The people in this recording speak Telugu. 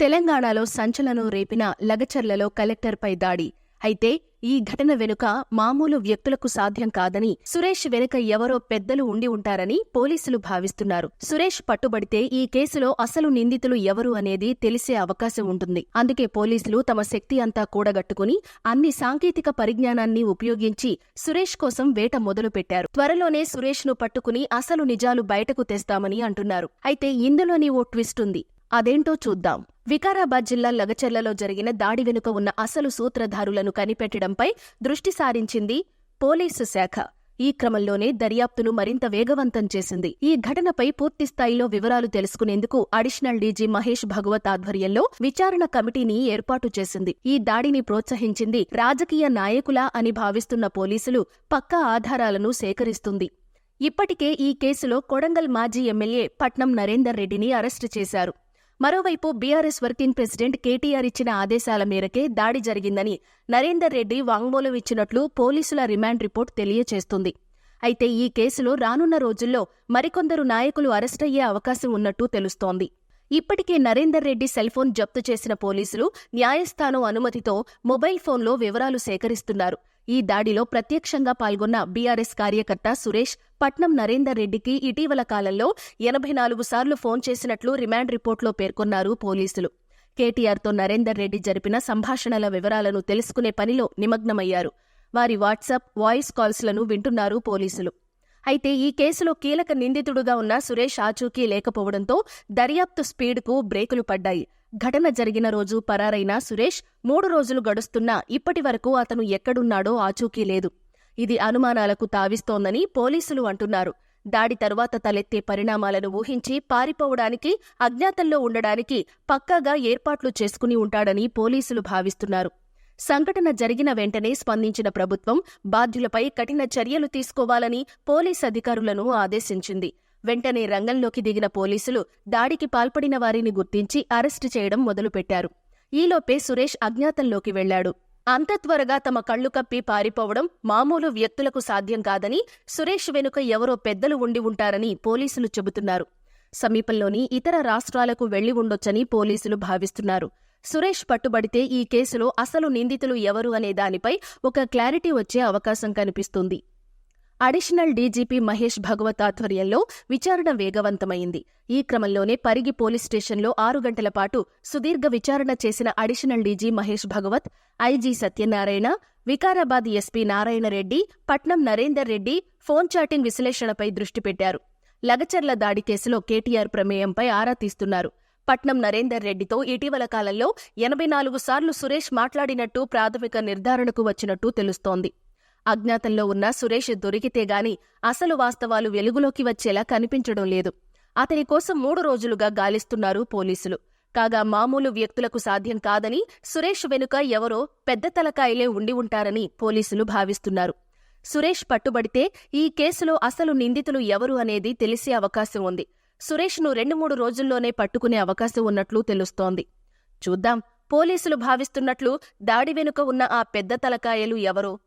తెలంగాణలో సంచలనం రేపిన లగచర్లలో కలెక్టర్పై దాడి. అయితే ఈ ఘటన వెనుక మామూలు వ్యక్తులకు సాధ్యం కాదని సురేష్ వెనుక ఎవరో పెద్దలు ఉండి ఉంటారని పోలీసులు భావిస్తున్నారు. సురేష్ పట్టుబడితే ఈ కేసులో అసలు నిందితులు ఎవరు అనేది తెలిసే అవకాశం ఉంటుంది. అందుకే పోలీసులు తమ శక్తి అంతా కూడగట్టుకుని అన్ని సాంకేతిక పరిజ్ఞానాన్ని ఉపయోగించి సురేష్ కోసం వేట మొదలుపెట్టారు. త్వరలోనే సురేష్ను పట్టుకుని అసలు నిజాలు బయటకు తెస్తామని అంటున్నారు. అయితే ఇందులోని ఓ ట్విస్ట్ ఉంది. అదేంటో చూద్దాం. వికారాబాద్ జిల్లా లగచర్లలో జరిగిన దాడి వెనుక ఉన్న అసలు సూత్రధారులను కనిపెట్టడంపై దృష్టి సారించింది పోలీసు శాఖ. ఈ క్రమంలోనే దర్యాప్తును మరింత వేగవంతం చేసింది. ఈ ఘటనపై పూర్తిస్థాయిలో వివరాలు తెలుసుకునేందుకు అడిషనల్ డీజీ మహేష్ భగవత్ ఆధ్వర్యంలో విచారణ కమిటీని ఏర్పాటు చేసింది. ఈ దాడిని ప్రోత్సహించింది రాజకీయ నాయకులా అని భావిస్తున్న పోలీసులు పక్కా ఆధారాలను సేకరిస్తుంది. ఇప్పటికే ఈ కేసులో కొడంగల్ మాజీ ఎమ్మెల్యే పట్నం నరేందర్ రెడ్డిని అరెస్టు చేశారు. మరోవైపు బీఆర్ఎస్ వర్కింగ్ ప్రెసిడెంట్ కేటీఆర్ ఇచ్చిన ఆదేశాల మేరకే దాడి జరిగిందని నరేందర్ రెడ్డి వాంగ్మూలం ఇచ్చినట్లు పోలీసుల రిమాండ్ రిపోర్ట్ తెలియచేస్తుంది. అయితే ఈ కేసులో రానున్న రోజుల్లో మరికొందరు నాయకులు అరెస్టయ్యే అవకాశం ఉన్నట్టు తెలుస్తోంది. ఇప్పటికే నరేందర్ రెడ్డి సెల్ ఫోన్ జప్తు చేసిన పోలీసులు న్యాయస్థానం అనుమతితో మొబైల్ ఫోన్లో వివరాలు సేకరిస్తున్నారు. ఈ దాడిలో ప్రత్యక్షంగా పాల్గొన్న బీఆర్ఎస్ కార్యకర్త సురేష్ పట్నం నరేందర్ రెడ్డికి ఇటీవల కాలంలో ఎనభై నాలుగు సార్లు ఫోన్ చేసినట్లు రిమాండ్ రిపోర్ట్లో పేర్కొన్నారు పోలీసులు. కేటీఆర్తో నరేందర్ రెడ్డి జరిపిన సంభాషణల వివరాలను తెలుసుకునే పనిలో నిమగ్నమయ్యారు. వారి వాట్సాప్ వాయిస్ కాల్స్లను వింటున్నారు పోలీసులు. అయితే ఈ కేసులో కీలక నిందితుడుగా ఉన్న సురేష్ ఆచూకీ లేకపోవడంతో దర్యాప్తు స్పీడ్కు బ్రేకులు పడ్డాయి. ఘటన జరిగిన రోజు పరారైన సురేష్ మూడు రోజులు గడుస్తున్నా ఇప్పటి వరకు అతను ఎక్కడున్నాడో ఆచూకీ లేదు. ఇది అనుమానాలకు తావిస్తోందని పోలీసులు అంటున్నారు. దాడి తరువాత తలెత్తే పరిణామాలను ఊహించి పారిపోవడానికి అజ్ఞాతంలో ఉండడానికి పక్కాగా ఏర్పాట్లు చేసుకుని ఉంటాడని పోలీసులు భావిస్తున్నారు. సంఘటన జరిగిన వెంటనే స్పందించిన ప్రభుత్వం బాధ్యులపై కఠిన చర్యలు తీసుకోవాలని పోలీస్ అధికారులను ఆదేశించింది. వెంటనే రంగంలోకి దిగిన పోలీసులు దాడికి పాల్పడిన వారిని గుర్తించి అరెస్టు చేయడం మొదలుపెట్టారు. ఈలోపే సురేష్ అజ్ఞాతంలోకి వెళ్ళాడు అంత త్వరగా తమ కళ్ళు కప్పి పారిపోవడం మామూలు వ్యక్తులకు సాధ్యం కాదని సురేష్ వెనుక ఎవరో పెద్దలు ఉండి ఉంటారని పోలీసులు చెబుతున్నారు. సమీపంలోని ఇతర రాష్ట్రాలకు వెళ్ళి ఉండొచ్చని పోలీసులు భావిస్తున్నారు. సురేష్ పట్టుబడితే ఈ కేసులో అసలు నిందితులు ఎవరు అనే దానిపై ఒక క్లారిటీ వచ్చే అవకాశం కనిపిస్తుంది. అడిషనల్ డీజీపీ మహేష్ భగవత్ ఆధ్వర్యంలో విచారణ వేగవంతమైంది. ఈ క్రమంలోనే పరిగి పోలీస్ స్టేషన్లో ఆరు గంటల పాటు సుదీర్ఘ విచారణ చేసిన additional DG Mahesh Bhagwat IG Satyanarayana Vikarabad SP Narayana Reddy Patnam Narender Reddy phone chatting విశ్లేషణపై దృష్టి పెట్టారు. లగచర్ల దాడి కేసులో కేటీఆర్ ప్రమేయంపై ఆరా తీస్తున్నారు. పట్నం నరేందర్ రెడ్డితో ఇటీవల కాలంలో ఎనభై నాలుగు సార్లు సురేష్ మాట్లాడినట్టు ప్రాథమిక నిర్ధారణకు వచ్చినట్టు తెలుస్తోంది. అజ్ఞాతంలో ఉన్న సురేష్ దొరికితే గాని అసలు వాస్తవాలు వెలుగులోకి వచ్చేలా కనిపించడం లేదు. అతని కోసం మూడు రోజులుగా గాలిస్తున్నారు పోలీసులు. కాగా మామూలు వ్యక్తులకు సాధ్యం కాదని సురేష్ వెనుక ఎవరో పెద్ద తలకాయలే ఉండి ఉంటారని పోలీసులు భావిస్తున్నారు. సురేష్ పట్టుబడితే ఈ కేసులో అసలు నిందితులు ఎవరు అనేది తెలిసే అవకాశం ఉంది. సురేష్ను రెండు మూడు రోజుల్లోనే పట్టుకునే అవకాశం ఉన్నట్లు తెలుస్తోంది. చూద్దాం పోలీసులు భావిస్తున్నట్లు దాడి వెనుక ఉన్న ఆ పెద్ద తలకాయలు ఎవరో